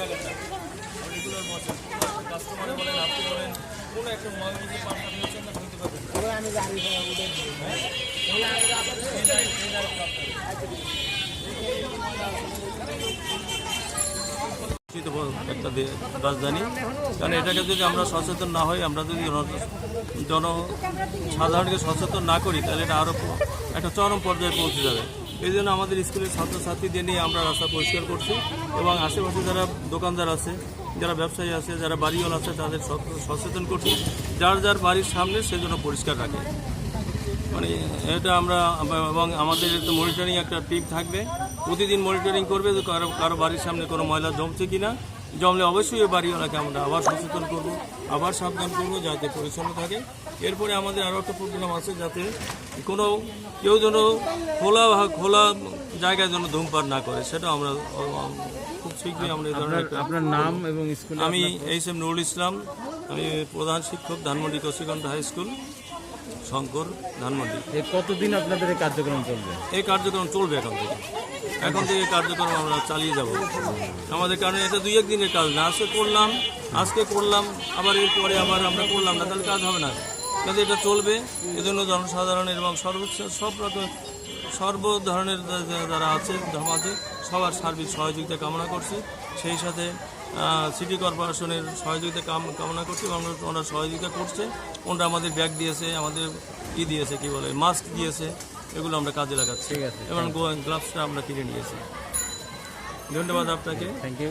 একটা একটা রাজধানী। কারণ এটাকে যদি আমরা সচেতন না হই, আমরা যদি জন- জন সাধারণকে সচেতন না করি, তাহলে এটা আরও একটা চরম পর্যায়ে পৌঁছে যাবে। এই জন্য আমাদের স্কুলের ছাত্রছাত্রীদের নিয়ে আমরা রাস্তা পরিষ্কার করছি এবং আশেপাশে যারা দোকানদার আছে, যারা ব্যবসায়ী আছে, যারা বাড়িওয়ালা আছে, তাদের সচেতন করছি। যার যার বাড়ির সামনে সেজন্য পরিষ্কার রাখে। মানে এটা আমরা, এবং আমাদের একটা মনিটরিং একটা টিম থাকবে। প্রতিদিন মনিটরিং করবে কারও কারও বাড়ির সামনে কোনো ময়লা জমছে কিনা। জমলে অবশ্যই বাড়িওয়ালাকে আমরা আবার সচেতন করব আবার সাবধান করব যাতে পরিচ্ছন্ন থাকে। এরপরে আমাদের আরও একটা প্রোগ্রাম আছে যাতে কোনো কেউ যেন খোলা খোলা জায়গায় যেন ধূমপান না করে সেটা আমরা খুব শীঘ্রই আমরা আপনার নাম এবং স্কুল আমি এইচ এম নুরুল ইসলাম আমি প্রধান শিক্ষক ধানমন্ডি কৌশিকন্দ হাই স্কুল শঙ্কর ধানমন্ডি। কতদিন আপনাদের এই কার্যক্রম চলবে? এই কার্যক্রম চলবে এখন থেকে। এখন থেকে কার্যক্রম আমরা চালিয়ে যাব। আমাদের কারণে এটা দুই এক দিনের কাজ। না আজকে করলাম আজকে করলাম, আবার এরপরে আবার আমরা করলাম না, তাহলে কাজ হবে না। কিন্তু এটা চলবে। এজন্য জনসাধারণের এবং সর্বোচ্চ সব রকম সর্ব ধরনের যারা আছে সমাজে সবার সার্বিক সহযোগিতা কামনা করছি। সেই সাথে সিটি কর্পোরেশনের সহযোগিতা কাম- কামনা করছি এবং ওনারা সহযোগিতা করছে। ওনারা আমাদের ব্যাগ দিয়েছে, আমাদের ই দিয়েছে, কি বলে, মাস্ক দিয়েছে। এগুলো আমরা কাজে লাগাচ্ছি। ঠিক আছে এবং গ্লাভসটা আমরা কিনে নিয়েছি। ধন্যবাদ আপনাকে। Thank you